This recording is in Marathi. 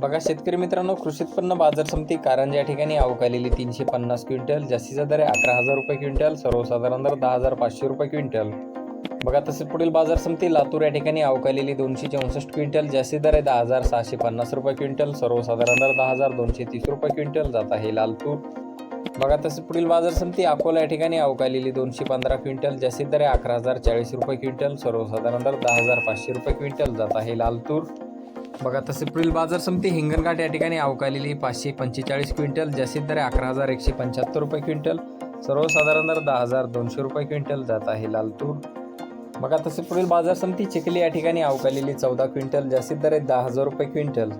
बघा शेतकरी मित्रांनो कृषी उत्पन्न बाजार समिती कारंजा या ठिकाणी अवकालेली तीनशे पन्नास क्विंटल जास्तीचा दर आहे अकरा हजार रुपये क्विंटल सर्वसाधारण दर दहा हजार पाचशे रुपये क्विंटल. बघा तसेच पुढील बाजार समिती लातूर या ठिकाणी अवकालेली दोनशे चौसष्ट क्विंटल जास्ती दर आहे दहा हजार सहाशे पन्नास रुपये क्विंटल सर्वसाधारण दर दहा हजार दोनशे तीस रुपये क्विंटल जात आहे लालतूर बघा तसेच पुढील बाजार समिती अकोला या ठिकाणी अवकालेली दोनशे पंधरा क्विंटल जास्ती दर आहे अकरा हजार चाळीस रुपये क्विंटल सर्वसाधारण दर दहा हजार पाचशे रुपये क्विंटल जात आहे लालतूर बघा तसे पुढील बाजार समिती हिंगणघाट या ठिकाणी अवकालेली पाचशे पंचेचाळीस क्विंटल जास्तीत दर अकरा हजार एकशे पंच्याहत्तर रुपये क्विंटल सर्वसाधारण दर दहा हजार दोनशे रुपये क्विंटल जात आहे लालतूर. बघा तसे पुढील बाजार समिती चिखली या ठिकाणी अवकालेली चौदा क्विंटल जास्तीत दर आहे दहा हजार रुपये क्विंटल.